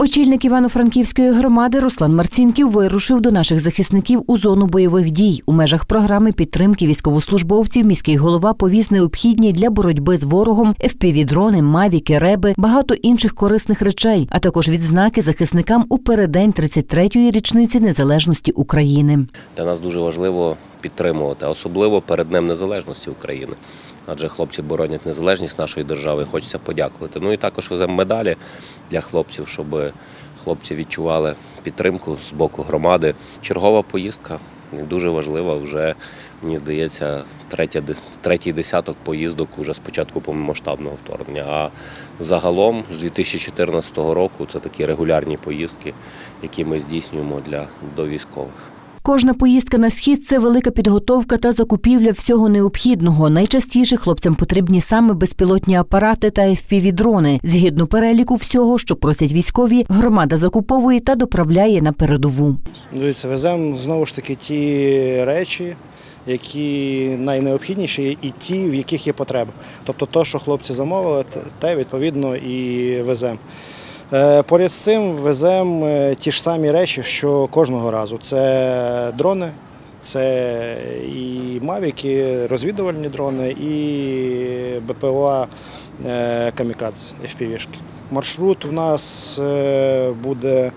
Очільник Івано-Франківської громади Руслан Марцінків вирушив до наших захисників у зону бойових дій. У межах програми підтримки військовослужбовців міський голова повіз необхідні для боротьби з ворогом FPV-дрони, мавіки, реби, багато інших корисних речей, а також відзнаки захисникам у переддень 33-ї річниці незалежності України. Для нас дуже важливо підтримувати, особливо перед Днем Незалежності України. Адже хлопці боронять незалежність нашої держави. і Хочеться подякувати. Ну і також веземо медалі для хлопців, щоб хлопці відчували підтримку з боку громади. Чергова поїздка дуже важлива. Вже мені здається, третій десяток поїздок уже з початку повномасштабного вторгнення. А загалом з 2014 року це такі регулярні поїздки, які ми здійснюємо для до військових. Кожна поїздка на схід це велика підготовка та закупівля всього необхідного. Найчастіше хлопцям потрібні саме безпілотні апарати та FPV-дрони. Згідно переліку всього, що просять військові, громада закуповує та доправляє на передову. Дивіться, веземо знову ж таки ті речі, які найнеобхідніші, і ті, в яких є потреба. Тобто, то, що хлопці замовили, те- відповідно і веземо. Е, Поряд з цим веземо е, ті ж самі речі, що кожного разу. Це дрони, це і мавіки, розвідувальні дрони, і БПЛА Камікадз Камікадзе FPV-шки. Маршрут у нас е, буде е,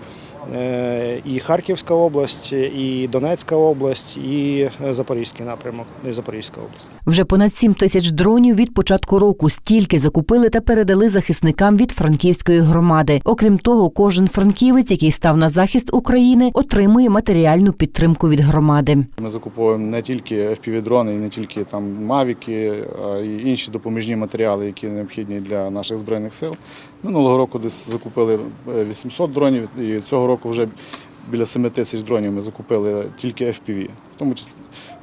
і Харківська область, і Донецька область, і Запорізький напрямок, і Запорізька область. Вже понад 7 тисяч дронів від початку року стільки закупили та передали захисникам від франківської громади. Окрім того, кожен франківець, який став на захист України, отримує матеріальну підтримку від громади. Ми закуповуємо не тільки FPV-дрони, і не тільки там мавіки, а й інші допоміжні матеріали, які необхідні для наших збройних сил. Минулого року десь закупили е, 800 дронів, і цього року вже біля 7 тисяч дронів ми закупили тільки FPV. В тому числі,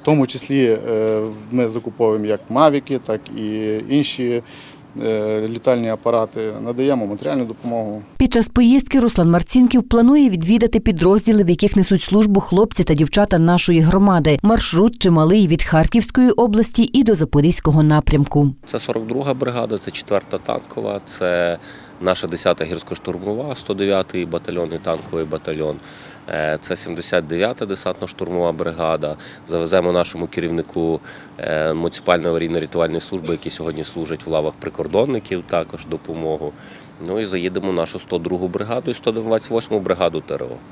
в тому числі е, ми закуповуємо як мавіки, так і інші е, літальні апарати. Надаємо матеріальну допомогу. Під час поїздки Руслан Марцінків планує відвідати підрозділи, в яких несуть службу хлопці та дівчата нашої громади. Маршрут чималий від Харківської області і до Запорізького напрямку. Це 42-га бригада, це 4-та танкова, це наша 10-та гірсько-штурмова, 109-й батальйон і танковий батальйон. Е, Це 79-та десантно-штурмова бригада. Завеземо нашому керівнику е, муніципальної аварійно-рятувальної служби, який сьогодні служить в лавах прикордонників, також допомогу. Ну і заїдемо нашу 102-гу бригаду і 128-му бригаду ТРО.